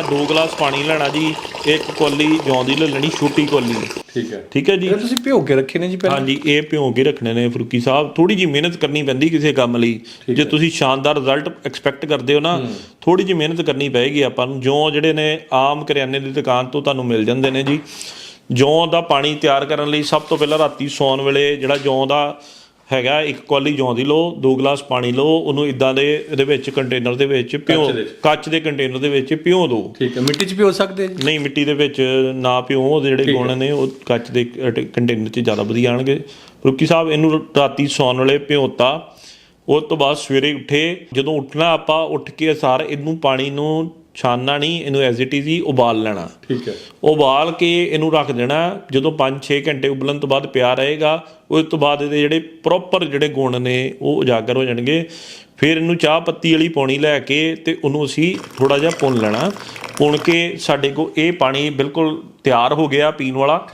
ਆ ਦੋ ਗਲਾਸ ਪਾਣੀ ਲੈਣਾ ਜੀ ਇੱਕ ਕੋਲੀ ਜੌਂ ਦੀ ਲੈ ਲੈਣੀ ਛੋਟੀ ਕੋਲੀ। ਠੀਕ ਹੈ। ਠੀਕ ਹੈ ਜੀ? ਇਹ ਤੁਸੀਂ ਭਿਓ ਕੇ ਰੱਖੇ ਨੇ ਜੀ ਪਹਿਲਾਂ? ਹਾਂਜੀ ਇਹ ਭਿਉਂ ਕੇ ਰੱਖਣੇ ਨੇ ਫਰੂਕੀ ਸਾਹਿਬ। ਥੋੜੀ ਜੀ ਮਿਹਨਤ ਕਰਨੀ ਪੈਂਦੀ ਕਿਸੇ ਕੰਮ ਲਈ। ਜੇ ਤੁਸੀਂ ਸ਼ਾਨਦਾਰ ਰਿਜ਼ਲਟ ਐਕਸਪੈਕਟ ਕਰਦੇ ਹੋ ਨਾ ਥੋੜੀ ਜੀ ਮਿਹਨਤ ਕਰਨੀ ਪਏਗੀ ਆਪਾਂ ਨੂੰ। ਜੋ ਜਿਹੜੇ ਨੇ ਆਮ ਕਰਿਆਨੇ ਦੀ ਦੁਕਾਨ ਤੋਂ ਤੁਹਾਨੂੰ ਮਿਲ ਜਾਂਦੇ ਨੇ ਜੀ। ਜੌਂ ਦਾ ਪਾਣੀ ਤਿਆਰ ਕਰਨ ਲਈ ਸਭ ਤੋਂ ਪਹਿਲਾਂ ਰਾਤੀ ਸੌਣ ਵੇਲੇ ਜਿਹੜਾ ਜੌਂ ਦਾ ਹੈਗਾ ਇੱਕ ਕੌਲੀ ਜੌਂ ਦੀ ਲਓ ਦੋ ਗਲਾਸ ਪਾਣੀ ਲਓ ਉਹਨੂੰ ਇਦਾਂ ਦੇ ਇਹਦੇ ਵਿੱਚ ਕੰਟੇਨਰ ਦੇ ਵਿੱਚ ਵਿੱਚ। ਕੱਚ ਦੇ ਕੰਟੇਨਰ ਦੇ ਵਿੱਚ ਭਿਓ ਦਿਓ ਠੀਕ ਹੈ ਮਿੱਟੀ 'ਚ ਭਿਓ ਸਕਦੇ ਜੀ? ਨਹੀਂ ਮਿੱਟੀ ਦੇ ਵਿੱਚ ਨਾ ਭਿਓ ਉਹਦੇ ਜਿਹੜੇ ਗੁਣ ਨੇ ਉਹ ਕੱਚ ਦੇ ਕੰਟੇਨਰ 'ਚ ਜ਼ਿਆਦਾ ਵਧੀਆ ਆਣਗੇ। ਰੁਕੀ ਸਾਹਿਬ ਇਹਨੂੰ ਰਾਤੀ ਸੌਣ ਵੇਲੇ ਭਿਓਤਾ ਉਸ ਤੋਂ ਬਾਅਦ ਸਵੇਰੇ ਉੱਠੇ। ਜਦੋਂ ਉੱਠਣਾ ਆਪਾਂ ਉੱਠ ਕੇ ਸਾਰ ਇਹਨੂੰ ਪਾਣੀ ਨੂੰ ਛਾਨਣਾ ਨਹੀਂ ਇਹਨੂੰ ਐਜ਼ ਇਟ ਇਜ਼ ਹੀ ਉਬਾਲ ਲੈਣਾ। ਠੀਕ ਹੈ। ਉਬਾਲ ਕੇ ਇਹਨੂੰ ਰੱਖ ਦੇਣਾ ਜਦੋਂ 5-6 ਘੰਟੇ ਉਬਲਣ ਤੋਂ ਬਾਅਦ ਪਿਆ ਰਹੇਗਾ ਉਸ ਤੋਂ ਬਾਅਦ ਇਹਦੇ ਜਿਹੜੇ ਪ੍ਰੋਪਰ ਜਿਹੜੇ ਗੁਣ ਨੇ ਉਹ ਉਜਾਗਰ ਹੋ ਜਾਣਗੇ। ਫਿਰ ਇਹਨੂੰ ਚਾਹ ਪੱਤੀ ਵਾਲੀ ਪੌਣੀ ਲੈ ਕੇ ਤੇ ਉਹਨੂੰ ਅਸੀਂ ਥੋੜਾ ਜਿਹਾ ਭੁੰਨ ਲੈਣਾ। ਭੁੰਨ ਕੇ ਸਾਡੇ ਕੋਲ ਇਹ ਪਾਣੀ ਬਿਲਕੁਲ ਤਿਆਰ ਹੋ ਗਿਆ ਪੀਣ ਵਾਲਾ।